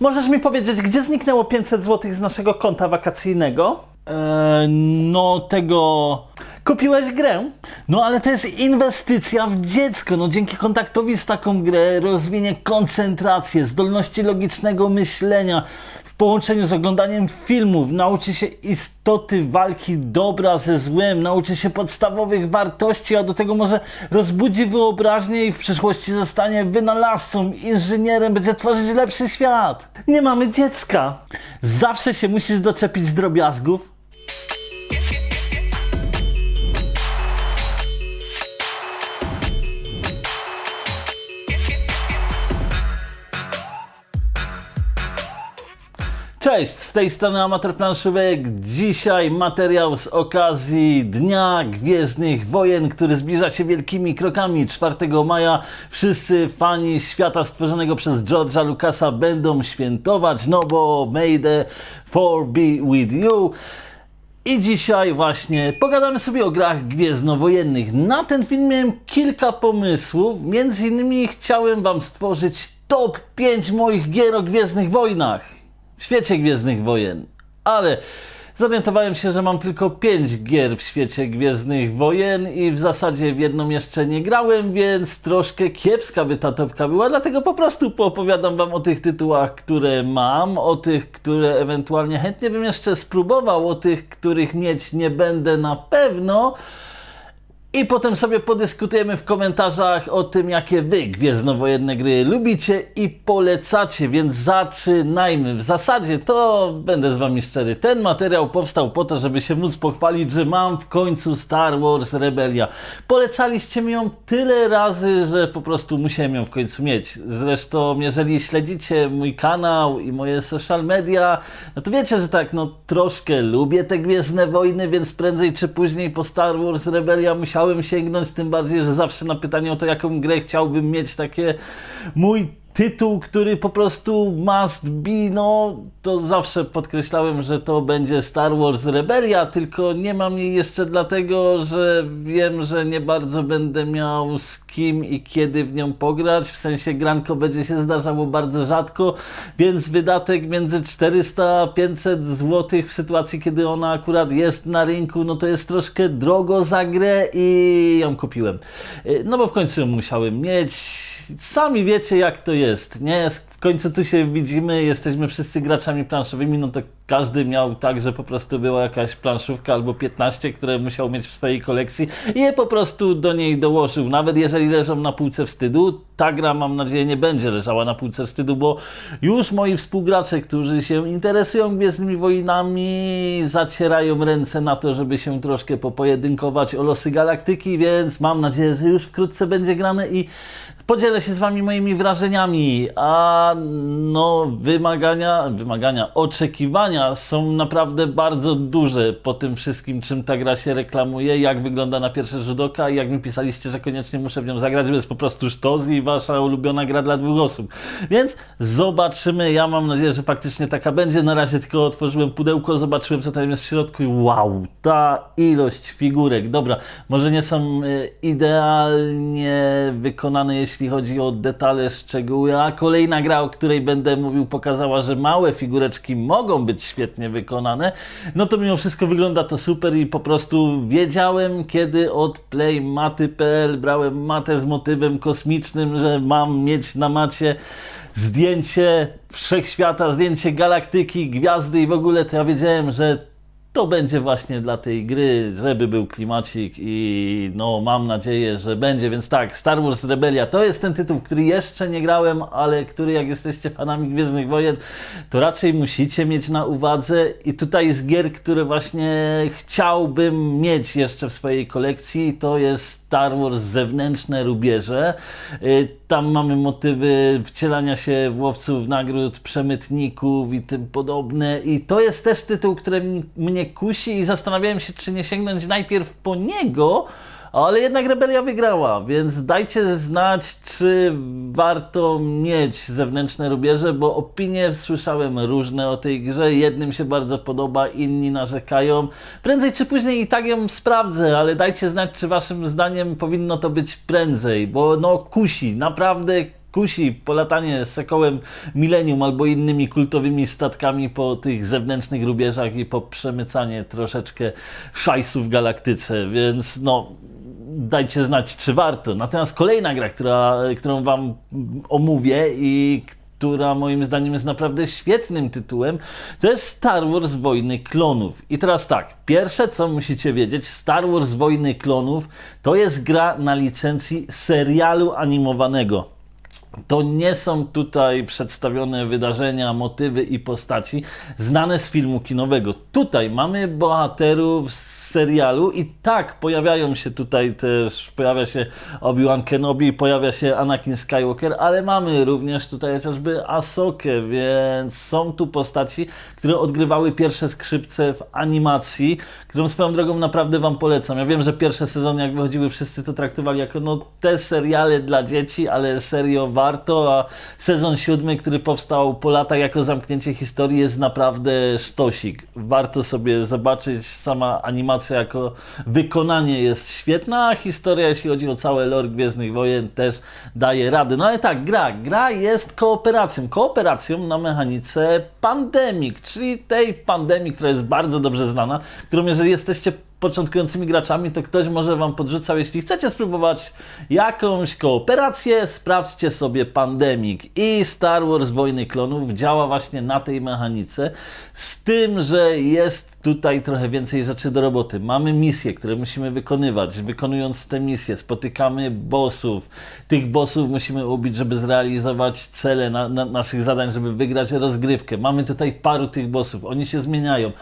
Możesz mi powiedzieć, gdzie zniknęło 500 zł z naszego konta wakacyjnego? Eee, no tego... Kupiłeś grę? No ale to jest inwestycja w dziecko. No dzięki kontaktowi z taką grę rozwinie koncentrację, zdolności logicznego myślenia w połączeniu z oglądaniem filmów, nauczy się istoty walki dobra ze złem, nauczy się podstawowych wartości, a do tego może rozbudzi wyobraźnię i w przyszłości zostanie wynalazcą, inżynierem, będzie tworzyć lepszy świat. Nie mamy dziecka. Zawsze się musisz doczepić drobiazgów. Cześć, z tej strony Amator Planszówek. Dzisiaj materiał z okazji Dnia Gwiezdnych Wojen, który zbliża się wielkimi krokami. 4 maja wszyscy fani świata stworzonego przez George'a Lucasa będą świętować, no bo May the Four be with you. I dzisiaj właśnie pogadamy sobie o grach gwiezdnowojennych. Na ten film miałem kilka pomysłów. Między innymi chciałem Wam stworzyć top 5 moich gier o Gwiezdnych Wojnach w świecie Gwiezdnych Wojen. Ale zorientowałem się, że mam tylko 5 gier w świecie Gwiezdnych Wojen i w zasadzie w jedną jeszcze nie grałem, więc troszkę kiepska by ta topka była, dlatego po prostu poopowiadam Wam o tych tytułach, które mam, o tych, które ewentualnie chętnie bym jeszcze spróbował, o tych, których mieć nie będę na pewno. I potem sobie podyskutujemy w komentarzach o tym, jakie wy gwiezdnowojenne gry lubicie i polecacie, więc zaczynajmy. W zasadzie to będę z wami szczery. Ten materiał powstał po to, żeby się móc pochwalić, że mam w końcu Star Wars Rebellia. Polecaliście mi ją tyle razy, że po prostu musiałem ją w końcu mieć. Zresztą, jeżeli śledzicie mój kanał i moje social media, no to wiecie, że tak, no troszkę lubię te Gwiezdne Wojny, więc prędzej czy później po Star Wars Rebellia musiałem sięgnąć, tym bardziej, że zawsze na pytanie o to, jaką grę chciałbym mieć, takie mój tytuł, który po prostu must be, no to zawsze podkreślałem, że to będzie Star Wars Rebellia, tylko nie mam jej jeszcze dlatego, że wiem, że nie bardzo będę miał z kim i kiedy w nią pograć, w sensie granko będzie się zdarzało bardzo rzadko, więc wydatek między 400 a 500 zł w sytuacji, kiedy ona akurat jest na rynku, no to jest troszkę drogo za grę i ją kupiłem. Y, No bo w końcu ją musiałem mieć, sami wiecie jak to jest, nie? W końcu tu się widzimy, jesteśmy wszyscy graczami planszowymi, no to każdy miał tak, że po prostu była jakaś planszówka albo 15, które musiał mieć w swojej kolekcji i je po prostu do niej dołożył. Nawet jeżeli leżą na półce wstydu, ta gra mam nadzieję nie będzie leżała na półce wstydu, bo już moi współgracze, którzy się interesują Gwiezdnymi Wojnami, zacierają ręce na to, żeby się troszkę popojedynkować o losy galaktyki, więc mam nadzieję, że już wkrótce będzie grane i Podzielę się z Wami moimi wrażeniami, a no wymagania, wymagania, oczekiwania są naprawdę bardzo duże po tym wszystkim, czym ta gra się reklamuje, jak wygląda na pierwsze rzut oka i jak mi pisaliście, że koniecznie muszę w nią zagrać, bo jest po prostu sztos i Wasza ulubiona gra dla dwóch osób. Więc zobaczymy, ja mam nadzieję, że faktycznie taka będzie. Na razie tylko otworzyłem pudełko, zobaczyłem co tam jest w środku i wow, ta ilość figurek. Dobra, może nie są e, idealnie wykonane, jeśli chodzi o detale, szczegóły, a kolejna gra, o której będę mówił, pokazała, że małe figureczki mogą być świetnie wykonane, no to mimo wszystko wygląda to super i po prostu wiedziałem, kiedy od playmaty.pl brałem matę z motywem kosmicznym, że mam mieć na macie zdjęcie wszechświata, zdjęcie galaktyki, gwiazdy i w ogóle to ja wiedziałem, że to będzie właśnie dla tej gry, żeby był klimacik i no mam nadzieję, że będzie, więc tak, Star Wars Rebellia to jest ten tytuł, który jeszcze nie grałem, ale który jak jesteście fanami Gwiezdnych Wojen, to raczej musicie mieć na uwadze. I tutaj z gier, które właśnie chciałbym mieć jeszcze w swojej kolekcji, to jest Star Wars zewnętrzne rubieże. Y, Tam mamy motywy wcielania się w łowców nagród, przemytników i tym podobne. I to jest też tytuł, który mnie kusi i zastanawiałem się, czy nie sięgnąć najpierw po niego, ale jednak Rebelia wygrała, więc dajcie znać, czy warto mieć zewnętrzne rubieże, bo opinie słyszałem różne o tej grze. Jednym się bardzo podoba, inni narzekają. Prędzej czy później i tak ją sprawdzę, ale dajcie znać, czy waszym zdaniem powinno to być prędzej, bo no kusi, naprawdę kusi polatanie sokołem Millennium albo innymi kultowymi statkami po tych zewnętrznych rubieżach i po przemycanie troszeczkę szajsu w galaktyce, więc no dajcie znać, czy warto. Natomiast kolejna gra, która, którą Wam omówię i która moim zdaniem jest naprawdę świetnym tytułem, to jest Star Wars Wojny Klonów. I teraz tak, pierwsze co musicie wiedzieć, Star Wars Wojny Klonów to jest gra na licencji serialu animowanego. To nie są tutaj przedstawione wydarzenia, motywy i postaci znane z filmu kinowego. Tutaj mamy bohaterów serialu i tak pojawiają się tutaj też, pojawia się Obi-Wan Kenobi, pojawia się Anakin Skywalker, ale mamy również tutaj chociażby Asokę, więc są tu postaci, które odgrywały pierwsze skrzypce w animacji, którą swoją drogą naprawdę Wam polecam. Ja wiem, że pierwsze sezony jak wychodziły wszyscy to traktowali jako no te seriale dla dzieci, ale serio warto, a sezon siódmy, który powstał po latach jako zamknięcie historii jest naprawdę sztosik. Warto sobie zobaczyć, sama animacja jako wykonanie jest świetna, a historia, jeśli chodzi o całe lore Gwiezdnych Wojen, też daje radę. No ale tak, gra. Gra jest kooperacją. Kooperacją na mechanice Pandemic, czyli tej pandemii, która jest bardzo dobrze znana, którą jeżeli jesteście początkującymi graczami, to ktoś może Wam podrzucał, jeśli chcecie spróbować jakąś kooperację, sprawdźcie sobie Pandemic i Star Wars Wojny Klonów działa właśnie na tej mechanice, z tym, że jest tutaj trochę więcej rzeczy do roboty. Mamy misje, które musimy wykonywać. Wykonując te misje, spotykamy bossów. Tych bossów musimy ubić, żeby zrealizować cele na, na naszych zadań, żeby wygrać rozgrywkę. Mamy tutaj paru tych bossów. Oni się zmieniają.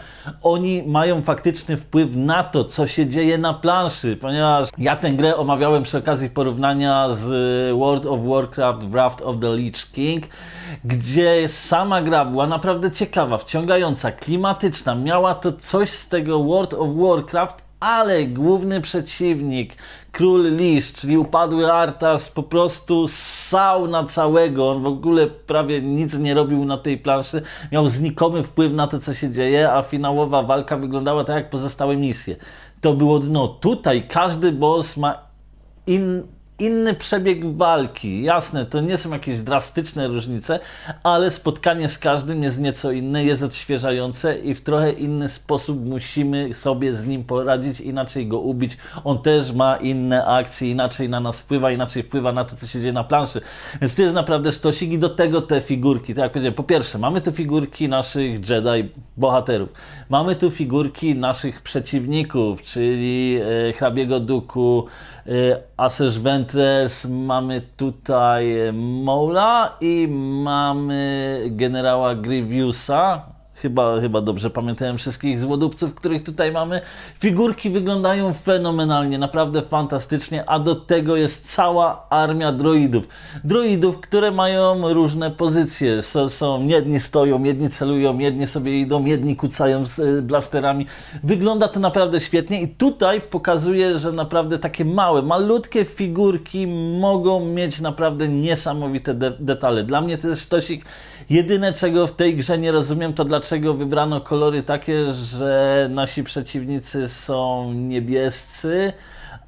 Oni mają faktyczny wpływ na to, co się dzieje na planszy, ponieważ ja tę grę omawiałem przy okazji porównania z World of Warcraft Wrath of the Lich King, gdzie sama gra była naprawdę ciekawa, wciągająca, klimatyczna. Miała to coś z tego World of Warcraft, ale główny przeciwnik, król Lisz, czyli upadły Artas, po prostu ssał na całego. On w ogóle prawie nic nie robił na tej planszy. Miał znikomy wpływ na to, co się dzieje, a finałowa walka wyglądała tak jak pozostałe misje. To było dno. Tutaj każdy boss ma in, inny przebieg walki. Jasne, to nie są jakieś drastyczne różnice, ale spotkanie z każdym jest nieco inne, jest odświeżające i w trochę inny sposób musimy sobie z nim poradzić, inaczej go ubić. On też ma inne akcje, inaczej na nas wpływa, inaczej wpływa na to, co się dzieje na planszy. Więc to jest naprawdę sztosik i do tego te figurki. Tak jak powiedziałem, po pierwsze, mamy tu figurki naszych Jedi bohaterów. Mamy tu figurki naszych przeciwników, czyli e, hrabiego Duku, e, Aserz Ventress, mamy tutaj Mola i mamy generała Grievousa. Chyba, chyba dobrze pamiętałem wszystkich złodupców, których tutaj mamy. Figurki wyglądają fenomenalnie, naprawdę fantastycznie, a do tego jest cała armia droidów. Droidów, które mają różne pozycje. Są, są jedni stoją, jedni celują, jedni sobie idą, jedni kucają z e, blasterami. Wygląda to naprawdę świetnie i tutaj pokazuje, że naprawdę takie małe, malutkie figurki mogą mieć naprawdę niesamowite de detale. Dla mnie to jest sztosik. Jedyne, czego w tej grze nie rozumiem, to dlaczego wybrano kolory takie, że nasi przeciwnicy są niebiescy,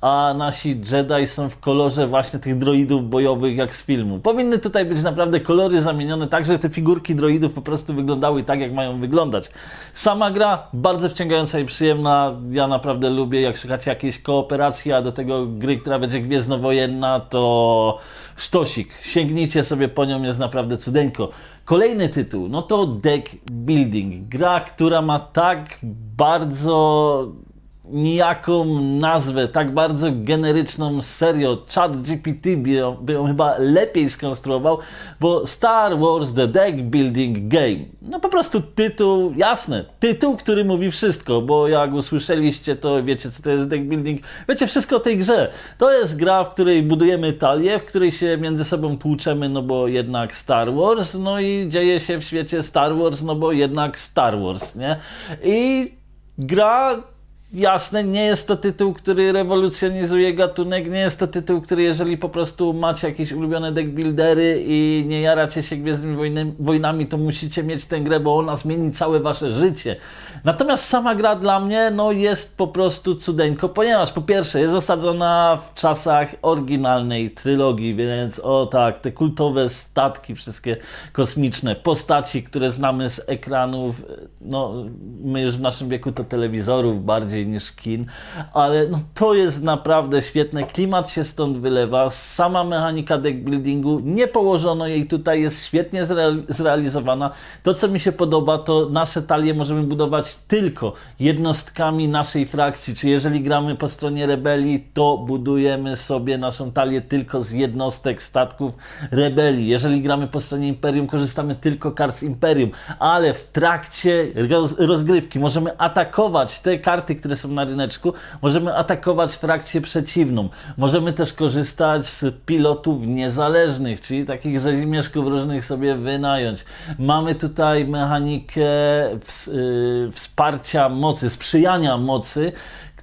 a nasi Jedi są w kolorze właśnie tych droidów bojowych jak z filmu. Powinny tutaj być naprawdę kolory zamienione tak, że te figurki droidów po prostu wyglądały tak, jak mają wyglądać. Sama gra bardzo wciągająca i przyjemna. Ja naprawdę lubię, jak szukacie jakiejś kooperacji, a do tego gry, która będzie gwiezdnowojenna, to sztosik. Sięgnijcie sobie po nią, jest naprawdę cudeńko. Kolejny tytuł, no to Deck Building. Gra, która ma tak bardzo nijaką nazwę, tak bardzo generyczną, serio, chat GPT by ją, by ją chyba lepiej skonstruował, bo Star Wars The Deck Building Game. No po prostu tytuł, jasne, tytuł, który mówi wszystko, bo jak usłyszeliście, to wiecie, co to jest deck building, wiecie wszystko o tej grze. To jest gra, w której budujemy talię, w której się między sobą tłuczemy, no bo jednak Star Wars, no i dzieje się w świecie Star Wars, no bo jednak Star Wars, nie? I gra Jasne, nie jest to tytuł, który rewolucjonizuje gatunek, nie jest to tytuł, który jeżeli po prostu macie jakieś ulubione deckbuildery i nie jaracie się Gwiezdnymi Wojnami, to musicie mieć tę grę, bo ona zmieni całe wasze życie. Natomiast sama gra dla mnie no, jest po prostu cudeńko, ponieważ po pierwsze jest osadzona w czasach oryginalnej trylogii, więc o tak, te kultowe statki, wszystkie kosmiczne, postaci, które znamy z ekranów, no my już w naszym wieku to telewizorów bardziej niż kin, ale no, to jest naprawdę świetne, klimat się stąd wylewa, sama mechanika deckbuildingu, nie położono jej tutaj, jest świetnie zreal- zrealizowana. To co mi się podoba, to nasze talie możemy budować tylko jednostkami naszej frakcji, czy jeżeli gramy po stronie rebelii, to budujemy sobie naszą talię tylko z jednostek statków rebelii. Jeżeli gramy po stronie Imperium, korzystamy tylko kart z Imperium, ale w trakcie roz, rozgrywki możemy atakować te karty, które są na ryneczku, możemy atakować frakcję przeciwną. Możemy też korzystać z pilotów niezależnych, czyli takich rzezimieszków różnych sobie wynająć. Mamy tutaj mechanikę y, wsparcia mocy, sprzyjania mocy,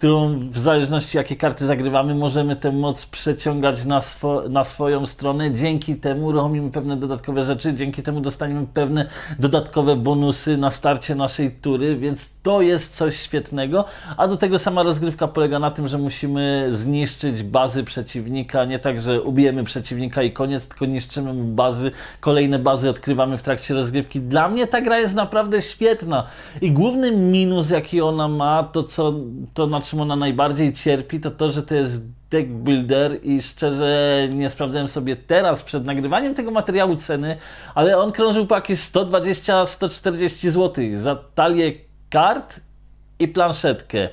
którą w zależności jakie karty zagrywamy, możemy tę moc przeciągać na, swo, na swoją stronę. Dzięki temu uruchomimy pewne dodatkowe rzeczy, dzięki temu dostaniemy pewne dodatkowe bonusy na starcie naszej tury, więc to jest coś świetnego. A do tego sama rozgrywka polega na tym, że musimy zniszczyć bazy przeciwnika. Nie tak, że ubijemy przeciwnika i koniec, tylko niszczymy mu bazy. Kolejne bazy odkrywamy w trakcie rozgrywki. Dla mnie ta gra jest naprawdę świetna. I główny minus, jaki ona ma, to co, to na czym ona najbardziej cierpi, to to, że to jest deck builder i szczerze nie sprawdzałem sobie teraz przed nagrywaniem tego materiału ceny, ale on krążył po jakieś 120-140 zł za talię kart i planszetkę.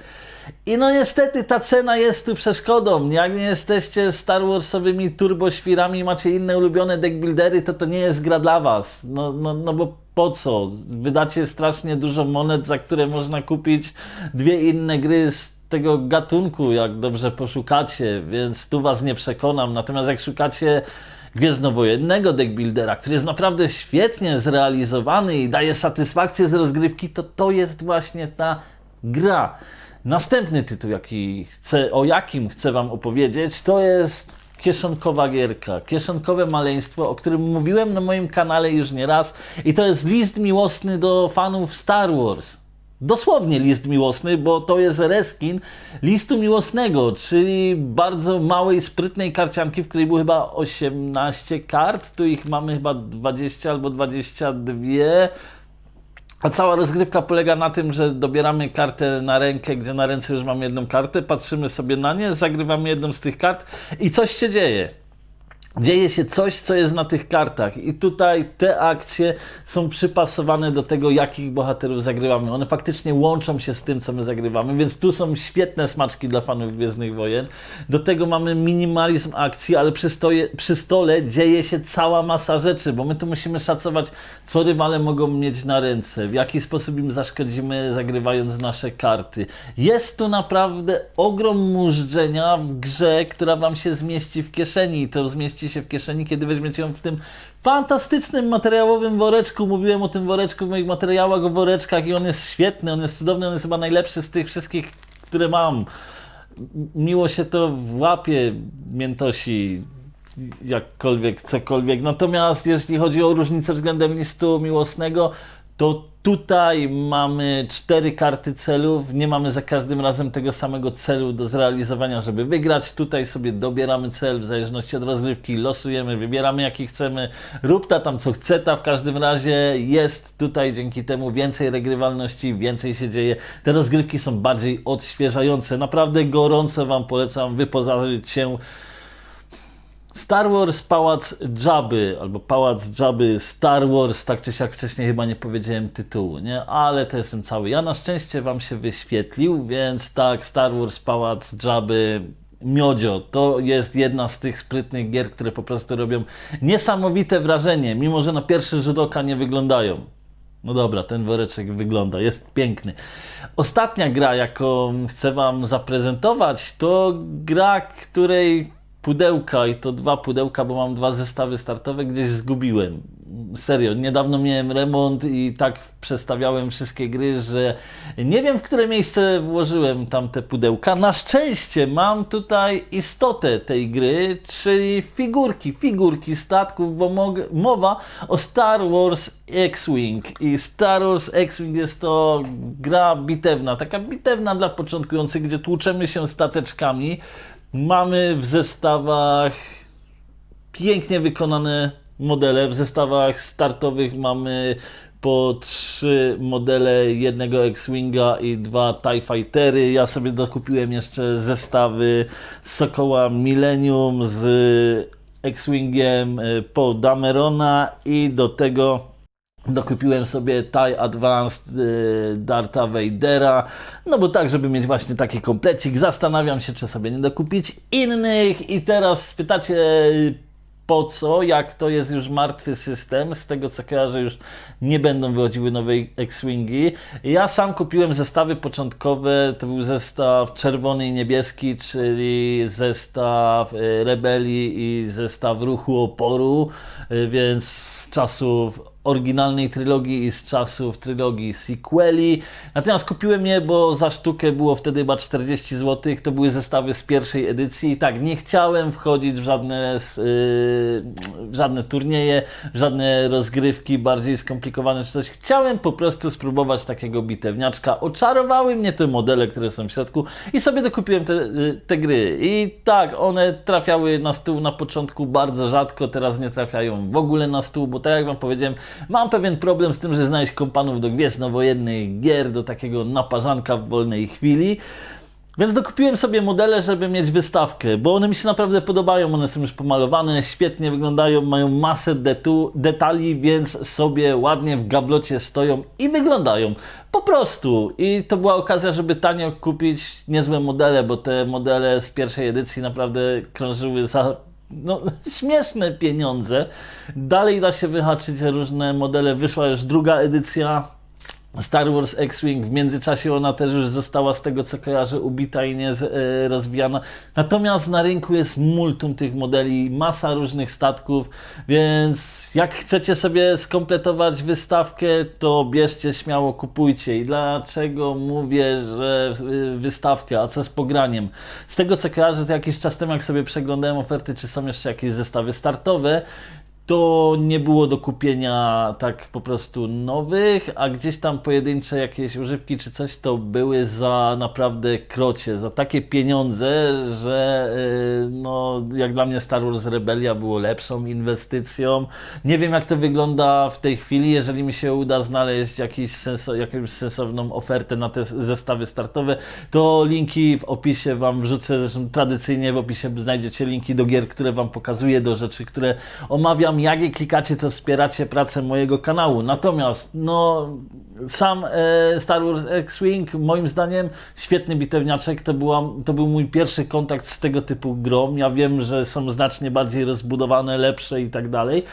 I no niestety ta cena jest tu przeszkodą. Jak nie jesteście Star Warsowymi turboświrami macie inne ulubione deckbuildery, to to nie jest gra dla was. No, no, no bo po co? Wydacie strasznie dużo monet, za które można kupić dwie inne gry z tego gatunku, jak dobrze poszukacie, więc tu was nie przekonam. Natomiast jak szukacie gwiezdnowojennego deckbuildera, który jest naprawdę świetnie zrealizowany i daje satysfakcję z rozgrywki, to to jest właśnie ta gra. Następny tytuł, jaki chcę, o jakim chcę Wam opowiedzieć, to jest kieszonkowa gierka, kieszonkowe maleństwo, o którym mówiłem na moim kanale już nie raz i to jest list miłosny do fanów Star Wars. Dosłownie list miłosny, bo to jest reskin listu miłosnego, czyli bardzo małej, sprytnej karcianki, w której było chyba 18 kart. Tu ich mamy chyba 20 albo 22. A cała rozgrywka polega na tym, że dobieramy kartę na rękę, gdzie na ręce już mamy jedną kartę, patrzymy sobie na nie, zagrywamy jedną z tych kart i coś się dzieje. Dzieje się coś, co jest na tych kartach, i tutaj te akcje są przypasowane do tego, jakich bohaterów zagrywamy. One faktycznie łączą się z tym, co my zagrywamy, więc tu są świetne smaczki dla fanów Gwiezdnych Wojen. Do tego mamy minimalizm akcji, ale przy, stoje, przy stole dzieje się cała masa rzeczy, bo my tu musimy szacować, co rywale mogą mieć na ręce, w jaki sposób im zaszkodzimy, zagrywając nasze karty. Jest tu naprawdę ogrom mużdżenia w grze, która Wam się zmieści w kieszeni i to zmieści się w kieszeni, kiedy weźmiecie ją w tym fantastycznym materiałowym woreczku. Mówiłem o tym woreczku w moich materiałach o woreczkach i on jest świetny, on jest cudowny, on jest chyba najlepszy z tych wszystkich, które mam. Miło się to w łapie miętosi, jakkolwiek, cokolwiek. Natomiast jeśli chodzi o różnicę względem listu miłosnego, to tutaj mamy cztery karty celów. Nie mamy za każdym razem tego samego celu do zrealizowania, żeby wygrać. Tutaj sobie dobieramy cel w zależności od rozgrywki, losujemy, wybieramy jaki chcemy. Rób ta tam co chce ta. W każdym razie jest tutaj dzięki temu więcej regrywalności, więcej się dzieje. Te rozgrywki są bardziej odświeżające. Naprawdę gorąco Wam polecam wyposażyć się Star Wars Pałac Jabby, albo Pałac Jabby Star Wars, tak czy siak wcześniej chyba nie powiedziałem tytułu, nie? Ale to jestem cały. Ja na szczęście Wam się wyświetlił, więc tak, Star Wars Pałac Jabby Miodzio, to jest jedna z tych sprytnych gier, które po prostu robią niesamowite wrażenie, mimo że na pierwszy rzut oka nie wyglądają. No dobra, ten woreczek wygląda, jest piękny. Ostatnia gra, jaką chcę Wam zaprezentować, to gra, której pudełka i to dwa pudełka, bo mam dwa zestawy startowe, gdzieś zgubiłem. serio, niedawno miałem remont i tak przestawiałem wszystkie gry, że nie wiem, w które miejsce włożyłem tam te pudełka. Na szczęście mam tutaj istotę tej gry, czyli figurki, figurki statków, bo mowa o Star Wars X-Wing. I Star Wars X-Wing jest to gra bitewna, taka bitewna dla początkujących, gdzie tłuczemy się stateczkami. Mamy w zestawach pięknie wykonane modele. W zestawach startowych mamy po trzy modele jednego X-Winga i dwa TIE Fightery. Ja sobie dokupiłem jeszcze zestawy Sokoła Millennium z X-Wingiem y, po Damerona i do tego Dokupiłem sobie TIE Advanced y, Darta Vadera, no bo tak, żeby mieć właśnie taki komplecik. Zastanawiam się, czy sobie nie dokupić innych i teraz spytacie po co, jak to jest już martwy system, z tego co kojarzę już nie będą wychodziły nowe X-Wingi. Ja sam kupiłem zestawy początkowe, to był zestaw czerwony i niebieski, czyli zestaw y, rebelii i zestaw ruchu oporu, y, więc z czasów oryginalnej trylogii i z czasów trylogii sequeli. Natomiast kupiłem je, bo za sztukę było wtedy chyba 40 zł. To były zestawy z pierwszej edycji. I tak, nie chciałem wchodzić w żadne, w żadne turnieje, żadne rozgrywki bardziej skomplikowane czy coś. Chciałem po prostu spróbować takiego bitewniaczka. Oczarowały mnie te modele, które są w środku i sobie dokupiłem te, y, te gry. I tak, one trafiały na stół na początku bardzo rzadko, teraz nie trafiają w ogóle na stół, bo tak jak Wam powiedziałem, mam pewien problem z tym, że znaleźć kompanów do gwiezdnowojennych gier, do takiego naparzanka w wolnej chwili. Więc dokupiłem sobie modele, żeby mieć wystawkę, bo one mi się naprawdę podobają, one są już pomalowane, świetnie wyglądają, mają masę detu, detali, więc sobie ładnie w gablocie stoją i wyglądają. Po prostu. I to była okazja, żeby tanio kupić niezłe modele, bo te modele z pierwszej edycji naprawdę krążyły za no, śmieszne pieniądze. Dalej da się wyhaczyć różne modele. Wyszła już druga edycja Star Wars X-Wing. W międzyczasie ona też już została, z tego co kojarzę, ubita i nie e, rozwijana. Natomiast na rynku jest multum tych modeli, masa różnych statków, więc jak chcecie sobie skompletować wystawkę, to bierzcie śmiało, kupujcie. I dlaczego mówię, że y, wystawkę, a co z pograniem? Z tego co kojarzę, to jakiś czas temu, jak sobie przeglądałem oferty, czy są jeszcze jakieś zestawy startowe, to nie było do kupienia tak po prostu nowych, a gdzieś tam pojedyncze jakieś używki czy coś to były za naprawdę krocie, za takie pieniądze, że yy, no jak dla mnie Star Wars Rebellia było lepszą inwestycją. Nie wiem jak to wygląda w tej chwili, jeżeli mi się uda znaleźć jakiś senso, jakąś sensowną ofertę na te zestawy startowe, to linki w opisie Wam wrzucę, zresztą tradycyjnie w opisie znajdziecie linki do gier, które Wam pokazuję, do rzeczy, które omawiam. Jak klikacie, to wspieracie pracę mojego kanału. Natomiast, no, sam e, Star Wars X-Wing, moim zdaniem, świetny bitewniaczek. To, była, to był mój pierwszy kontakt z tego typu grą. Ja wiem, że są znacznie bardziej rozbudowane, lepsze i tak dalej.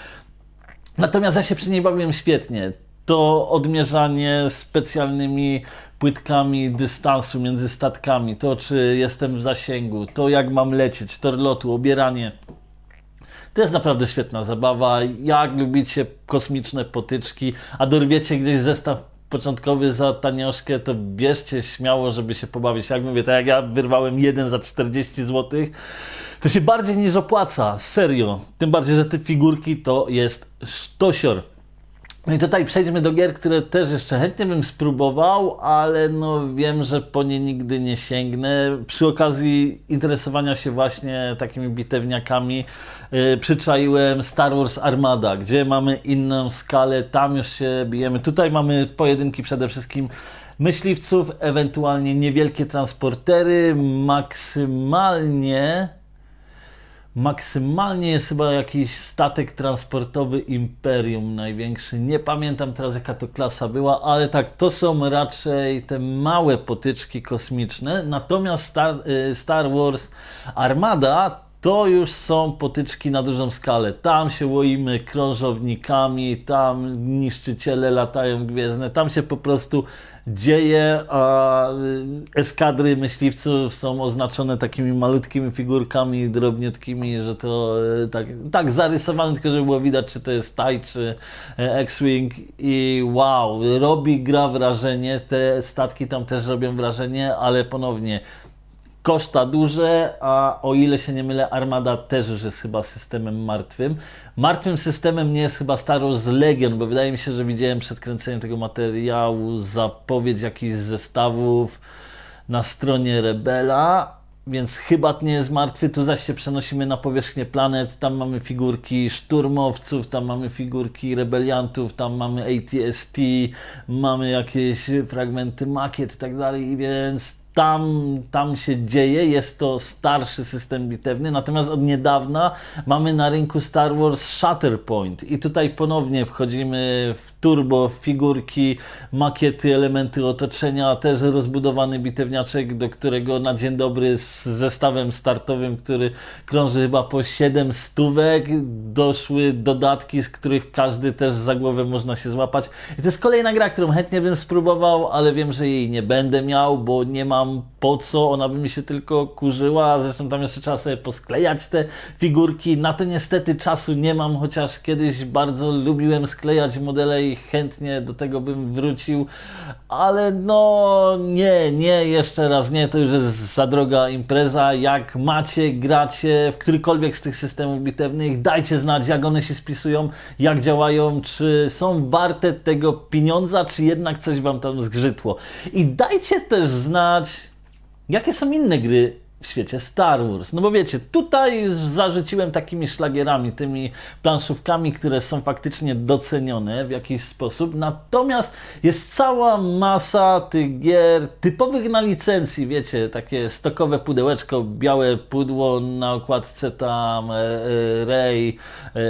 Natomiast ja się przy niej bawiłem świetnie. To odmierzanie specjalnymi płytkami dystansu między statkami, to czy jestem w zasięgu, to jak mam lecieć, tor lotu, obieranie. To jest naprawdę świetna zabawa. Jak lubicie kosmiczne potyczki, a dorwiecie gdzieś zestaw początkowy za tanioszkę, to bierzcie śmiało, żeby się pobawić. Jak mówię, tak jak ja wyrwałem jeden za 40 zł, to się bardziej niż opłaca. Serio. Tym bardziej, że te figurki to jest sztosior. No i tutaj przejdźmy do gier, które też jeszcze chętnie bym spróbował, ale no wiem, że po nie nigdy nie sięgnę. Przy okazji interesowania się właśnie takimi bitewniakami przyczaiłem Star Wars Armada, gdzie mamy inną skalę, tam już się bijemy. Tutaj mamy pojedynki przede wszystkim myśliwców, ewentualnie niewielkie transportery, maksymalnie Maksymalnie jest chyba jakiś statek transportowy Imperium największy. Nie pamiętam teraz jaka to klasa była, ale tak, to są raczej te małe potyczki kosmiczne. Natomiast Star, y, Star Wars Armada to już są potyczki na dużą skalę. Tam się łoimy krążownikami, tam niszczyciele latają gwiezdne, tam się po prostu dzieje, a y, eskadry myśliwców są oznaczone takimi malutkimi figurkami drobniutkimi, że to y, tak, tak zarysowane, tylko żeby było widać, czy to jest TIE, czy e, X-Wing i wow, robi gra wrażenie, te statki tam też robią wrażenie, ale ponownie koszta duże, a o ile się nie mylę, Armada też już jest chyba systemem martwym. Martwym systemem nie jest chyba Star Wars Legion, bo wydaje mi się, że widziałem przed kręceniem tego materiału zapowiedź jakichś zestawów na stronie Rebela, więc chyba nie jest martwy. Tu zaś się przenosimy na powierzchnię planet. Tam mamy figurki szturmowców, tam mamy figurki rebeliantów, tam mamy ATST, mamy jakieś fragmenty makiet i tak dalej, więc tam, tam się dzieje, jest to starszy system bitewny, natomiast od niedawna mamy na rynku Star Wars Shatterpoint i tutaj ponownie wchodzimy w turbo, figurki, makiety, elementy otoczenia, też rozbudowany bitewniaczek, do którego na dzień dobry z zestawem startowym, który krąży chyba po 7 stówek, doszły dodatki, z których każdy też za głowę można się złapać. I to jest kolejna gra, którą chętnie bym spróbował, ale wiem, że jej nie będę miał, bo nie mam um, po co, ona by mi się tylko kurzyła, zresztą tam jeszcze trzeba sobie posklejać te figurki, na to niestety czasu nie mam, chociaż kiedyś bardzo lubiłem sklejać modele i chętnie do tego bym wrócił, ale no nie, nie, jeszcze raz nie, to już jest za droga impreza, jak macie, gracie w którykolwiek z tych systemów bitewnych, dajcie znać jak one się spisują, jak działają, czy są warte tego pieniądza, czy jednak coś wam tam zgrzytło. I dajcie też znać Jakie są inne gry w świecie Star Wars? No bo wiecie, tutaj zarzuciłem takimi szlagierami, tymi planszówkami, które są faktycznie docenione w jakiś sposób, natomiast jest cała masa tych gier typowych na licencji, wiecie, takie stokowe pudełeczko, białe pudło na okładce tam e, e, Rey, e,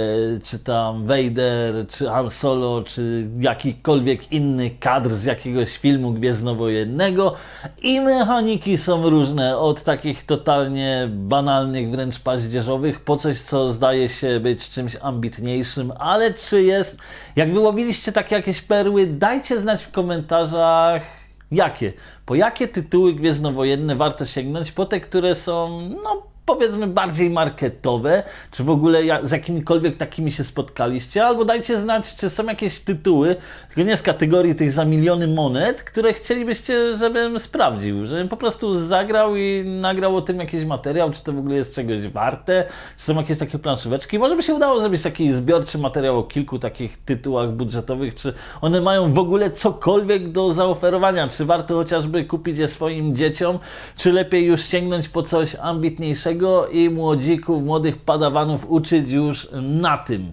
czy tam Vader, czy Han Solo, czy jakikolwiek inny kadr z jakiegoś filmu gwiezdnowojennego i mechaniki są różne, od takich totalnie banalnych, wręcz paździerzowych, po coś, co zdaje się być czymś ambitniejszym, ale czy jest? Jak wyłowiliście takie jakieś perły, dajcie znać w komentarzach, jakie, po jakie tytuły gwiezdnowojenne warto sięgnąć, po te, które są, no powiedzmy bardziej marketowe, czy w ogóle z jakimikolwiek takimi się spotkaliście, albo dajcie znać, czy są jakieś tytuły, tylko nie z kategorii tych za miliony monet, które chcielibyście, żebym sprawdził, żebym po prostu zagrał i nagrał o tym jakiś materiał, czy to w ogóle jest czegoś warte, czy są jakieś takie planszóweczki. Może by się udało zrobić taki zbiorczy materiał o kilku takich tytułach budżetowych, czy one mają w ogóle cokolwiek do zaoferowania, czy warto chociażby kupić je swoim dzieciom, czy lepiej już sięgnąć po coś ambitniejszego i młodzików, młodych padawanów uczyć już na tym.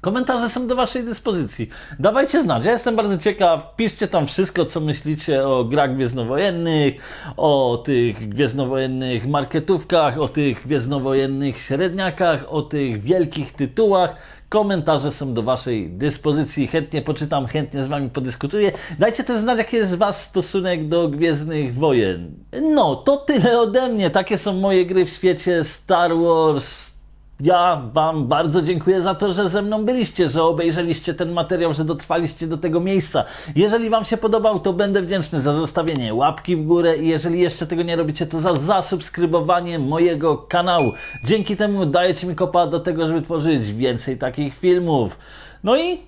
Komentarze są do Waszej dyspozycji. Dawajcie znać, ja jestem bardzo ciekaw. Piszcie tam wszystko, co myślicie o grach gwiezdnowojennych, o tych gwiezdnowojennych marketówkach, o tych gwiezdnowojennych średniakach, o tych wielkich tytułach. Komentarze są do Waszej dyspozycji. Chętnie poczytam, chętnie z Wami podyskutuję. Dajcie też znać, jaki jest Wasz stosunek do Gwiezdnych Wojen. No, to tyle ode mnie. Takie są moje gry w świecie Star Wars. Ja Wam bardzo dziękuję za to, że ze mną byliście, że obejrzeliście ten materiał, że dotrwaliście do tego miejsca. Jeżeli Wam się podobał, to będę wdzięczny za zostawienie łapki w górę i jeżeli jeszcze tego nie robicie, to za zasubskrybowanie mojego kanału. Dzięki temu dajecie mi kopa do tego, żeby tworzyć więcej takich filmów. No i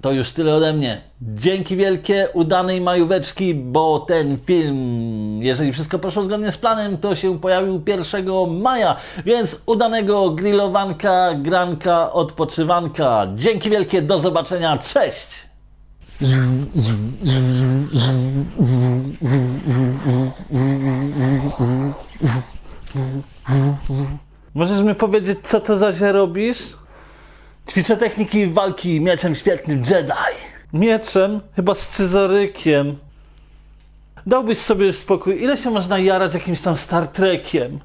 to już tyle ode mnie. Dzięki wielkie, udanej majóweczki, bo ten film, jeżeli wszystko poszło zgodnie z planem, to się pojawił 1 maja, więc udanego grillowanka, granka, odpoczywanka. Dzięki wielkie, do zobaczenia, cześć! Możesz mi powiedzieć, co to za się robisz? Ćwiczę techniki walki mieczem świetnym Jedi. Mieczem? Chyba z scyzorykiem. Dałbyś sobie już spokój. Ile się można jarać jakimś tam Star Trekiem?